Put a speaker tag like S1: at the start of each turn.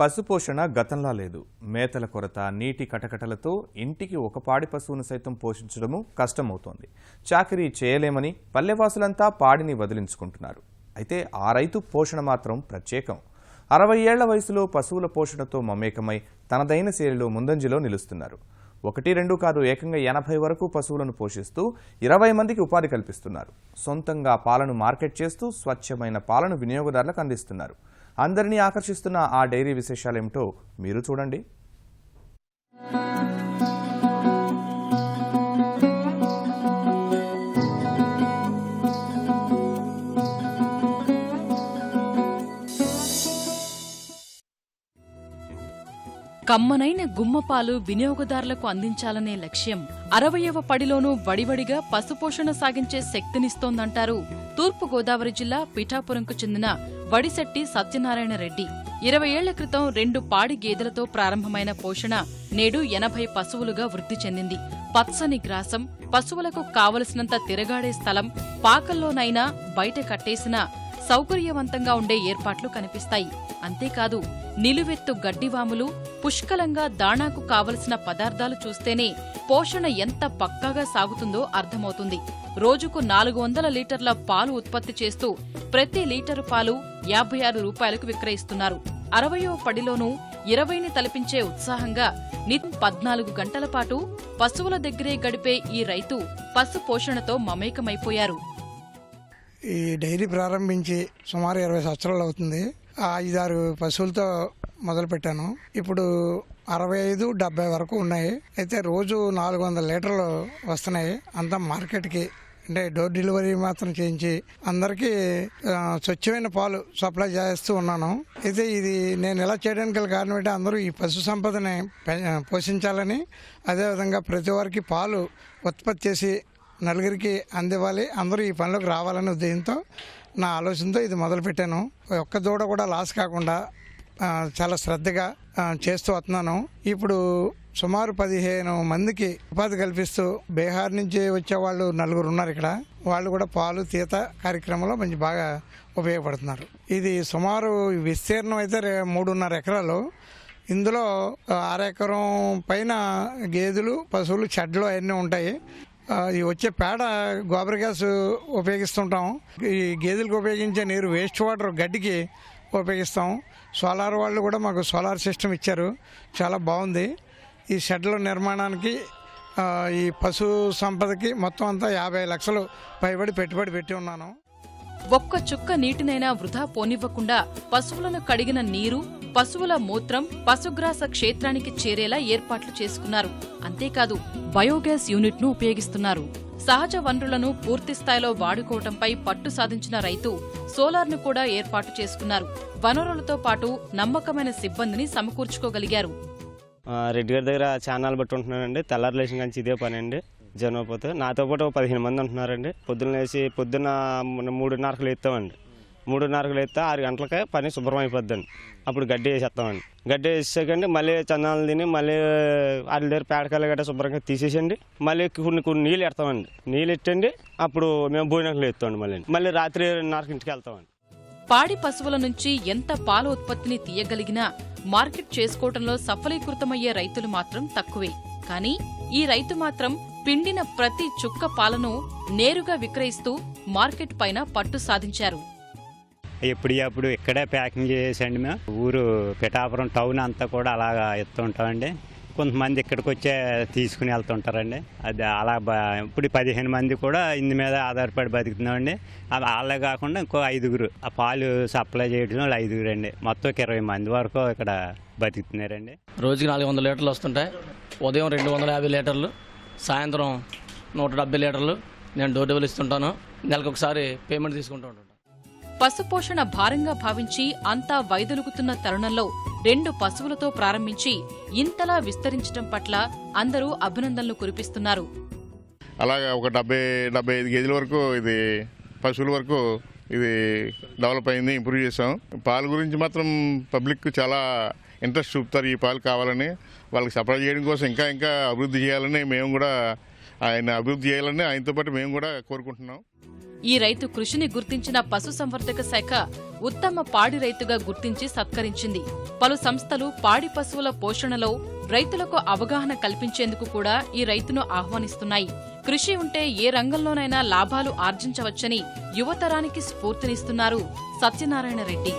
S1: పశుపోషణ గతంలా లేదు. మేతల కొరత నీటి కటకటలతో ఇంటికి ఒక పాడి పశువును సైతం పోషించడము కష్టమవుతోంది. చాకరీ చేయలేమని పల్లెవాసులంతా పాడిని వదిలించుకుంటున్నారు. అయితే ఆ రైతు పోషణ మాత్రం ప్రత్యేకం. అరవై ఏళ్ళ వయసులో పశువుల పోషణతో మమేకమై తనదైన శైలిలో ముందంజలో నిలుస్తున్నారు. ఒకటి రెండు కాదు ఏకంగా ఎనభై వరకు పశువులను పోషిస్తూ ఇరవై మందికి ఉపాధి కల్పిస్తున్నారు. సొంతంగా పాలను మార్కెట్ చేస్తూ స్వచ్ఛమైన పాలను వినియోగదారులకు అందిస్తున్నారు. అందరినీ ఆకర్షిస్తున్న ఆ డైరీ విశేషాలేమిటో మీరు చూడండి.
S2: కమ్మనైన గుమ్మపాలు వినియోగదారులకు అందించాలనే లక్ష్యం అరవయవ పడిలోనూ వడివడిగా పశుపోషణ సాగించే శక్తినిస్తోందంటారు తూర్పు గోదావరి జిల్లా పిఠాపురంకు చెందిన వడిశెట్టి సత్యనారాయణ రెడ్డి. ఇరవై ఏళ్ళ క్రితం రెండు పాడి గేదెలతో ప్రారంభమైన పోషణ నేడు ఎనభై పశువులుగా వృద్ధి చెందింది. పచ్చని గ్రాసం పశువులకు కావలసినంత తిరగాడే స్థలం పాకల్లోనైనా బయట కట్టేసినా సౌకర్యవంతంగా ఉండే ఏర్పాట్లు కనిపిస్తాయి. అంతేకాదు నిలువెత్తు గడ్డివాములు పుష్కలంగా దాణాకు కావలసిన పదార్థాలు చూస్తేనే పోషణ ఎంత పక్కాగా సాగుతుందో అర్థమవుతుంది. రోజుకు నాలుగు వందల లీటర్ల పాలు ఉత్పత్తి చేస్తూ ప్రతి లీటరు పాలు యాభై ఆరు రూపాయలకు విక్రయిస్తున్నారు. అరవయో పడిలోనూ ఇరవైని తలపించే ఉత్సాహంగా నిత్యం పద్నాలుగు గంటల పాటు పశువుల దగ్గరే గడిపే ఈ రైతు పశు పోషణతో మమేకమైపోయారు.
S3: ఈ డైరీ ప్రారంభించి సుమారు ఇరవై సంవత్సరాలు అవుతుంది. ఆ ఐదారు పశువులతో మొదలు పెట్టాను. ఇప్పుడు అరవై ఐదు డెబ్బై వరకు ఉన్నాయి. అయితే రోజు నాలుగు వందల లీటర్లు వస్తున్నాయి. అంతా మార్కెట్కి అంటే డోర్ డెలివరీ మాత్రం చేయించి అందరికీ స్వచ్ఛమైన పాలు సప్లై చేస్తూ ఉన్నాను. అయితే ఇది నేను ఇలా చేయడానికి గల కారణం ఏంటంటే అందరూ ఈ పశు సంపదని పె- పోషించాలని అదేవిధంగా ప్రతి వారికి పాలు ఉత్పత్తి చేసి నలుగురికి అందివ్వాలి. అందరూ ఈ పనిలోకి రావాలనే ఉద్దేశంతో నా ఆలోచనతో ఇది మొదలుపెట్టాను. ఒక్క దూడ కూడా లాస్ కాకుండా చాలా శ్రద్ధగా చేస్తూ వస్తున్నాను. ఇప్పుడు సుమారు పదిహేను మందికి ఉపాధి కల్పిస్తూ బీహార్ నుంచి వచ్చే వాళ్ళు నలుగురు ఉన్నారు ఇక్కడ. వాళ్ళు కూడా పాలు తీత కార్యక్రమంలో మంచి బాగా ఉపయోగపడుతున్నారు. ఇది సుమారు విస్తీర్ణం అయితే మూడున్నర ఎకరాలు. ఇందులో అరెకరం పైన గేదెలు పశువులు చెడ్లు అవన్నీ ఉంటాయి. ఈ వచ్చే పేడ గోబర్ గ్యాస్ ఉపయోగిస్తుంటాం. ఈ గేదెలకు ఉపయోగించే నీరు వేస్ట్ వాటర్ గడ్డికి ఉపయోగిస్తాం. సోలార్ వాళ్ళు కూడా మాకు సోలార్ సిస్టమ్ ఇచ్చారు. చాలా బాగుంది. ఈ షెడ్ల నిర్మాణానికి ఈ పశు సంపదకి మొత్తం అంతా యాభై లక్షలు పైబడి పెట్టుబడి పెట్టి ఉన్నాను.
S2: ఒక్క చుక్క నీటినైనా వృధా పోనివ్వకుండా పశువులను కడిగిన నీరు పశువుల మూత్రం పశుగ్రాస క్షేత్రానికి చేరేలా ఏర్పాట్లు చేసుకున్నారు. అంతేకాదు బయోగ్యాస్ యూనిట్ను ఉపయోగిస్తున్నారు. సహజ వనరులను పూర్తి స్థాయిలో వాడుకోవటంపై పట్టు సాధించిన రైతు సోలార్ను కూడా ఏర్పాటు చేసుకున్నారు. వనరులతో పాటు నమ్మకమైన సిబ్బందిని సమకూర్చుకోగలిగారు.
S4: రెడ్డి గారి దగ్గర ఛానల్ బట్టి ఉంటున్నానండి తెల్లారి లేచిన ఇదే పని అండి. జనపోతే నాతో పాటు ఒక పదిహేను మంది ఉంటున్నారండి. పొద్దున్న లేచి పొద్దున్న మూడున్నరకు లేస్తామండి మూడున్నరకు లేస్తే ఆరు గంటలకే పని శుభ్రం అయిపోద్దండి అప్పుడు గడ్డి వేసేస్తామండి. గడ్డి వేసాకండి మళ్ళీ చందాలు తిని మళ్ళీ వాటి దగ్గర పేడకాయలు గట్రా శుభ్రంగా తీసేసండి. మళ్ళీ కొన్ని కొన్ని నీళ్ళు ఎడతామండి. నీళ్ళు ఎట్టండి అప్పుడు మేము భోజనానికి ఎత్తామండి మళ్ళీ. మళ్ళీ రాత్రి రెండున్నరకు ఇంటికి వెళ్తామండి.
S2: పాడి పశువుల నుంచి ఎంత పాల ఉత్పత్తిని తీయగలిగినా మార్కెట్ చేసుకోవటంలో సఫలీకృతమయ్యే రైతులు మాత్రం తక్కువే. కానీ ఈ రైతు మాత్రం పిండిన ప్రతి చుక్క పాలను నేరుగా విక్రయిస్తూ మార్కెట్ పైన పట్టు సాధించారు.
S5: ఎప్పుడు అప్పుడు ఇక్కడే ప్యాకింగ్ చేసేసండి మేము. ఊరు పిఠాపురం టౌన్ అంతా కూడా అలాగా ఎత్తుంటామండి. కొంతమంది ఇక్కడికి వచ్చే తీసుకుని వెళ్తుంటారండి. అది అలా ఇప్పుడు పదిహేను మంది కూడా ఇందు మీద ఆధారపడి బతుకుతున్నామండి. అది వాళ్ళే కాకుండా ఇంకో ఐదుగురు ఆ పాలు సప్లై చేయడం వాళ్ళు ఐదుగురు అండి మొత్తం ఒక ఇరవై మంది వరకు ఇక్కడ బతుకుతున్నారండి.
S6: రోజుకి నాలుగు వందల లీటర్లు వస్తుంటాయి. ఉదయం రెండు వందల యాభై లీటర్లు సాయంత్రం నూట డెబ్బై లీటర్లు. నేను డోర్ డెలివరీ ఇస్తుంటాను. నెలకు ఒకసారి పేమెంట్ తీసుకుంటూ ఉంటాను.
S2: పశుపోషణ భారంగా భావించి అంతా వైదొలుగుతున్న తరుణంలో రెండు పశువులతో ప్రారంభించి ఇంతలా విస్తరించటం పట్ల అందరూ అభినందనలు కురిపిస్తున్నారు.
S7: అలాగా ఒక డెబ్బై డెబ్బై ఐదు కేజీల వరకు ఇది పశువుల వరకు ఇది డెవలప్ అయింది ఇంప్రూవ్ చేసాం పాల గురించి మాత్రం పబ్లిక్ చాలా ఇంట్రెస్ట్ చూపుతారు ఈ పాలు కావాలని. వాళ్ళకి సప్లై చేయడం కోసం ఇంకా ఇంకా అభివృద్ధి చేయాలని మేము కూడా ఆయన అభివృద్ధి చేయాలని ఆయనతో పాటు మేము కూడా కోరుకుంటున్నాం.
S2: ఈ రైతు కృషిని గుర్తించిన పశుసంవర్ధక శాఖ ఉత్తమ పాడి రైతుగా గుర్తించి సత్కరించింది. పలు సంస్థలు పాడి పశువుల పోషణలో రైతులకు అవగాహన కల్పించేందుకు కూడా ఈ రైతును ఆహ్వానిస్తున్నాయి. కృషి ఉంటే ఏ రంగంలోనైనా లాభాలు ఆర్జించవచ్చని యువతరానికి స్ఫూర్తినిస్తున్నారు సత్యనారాయణ రెడ్డి.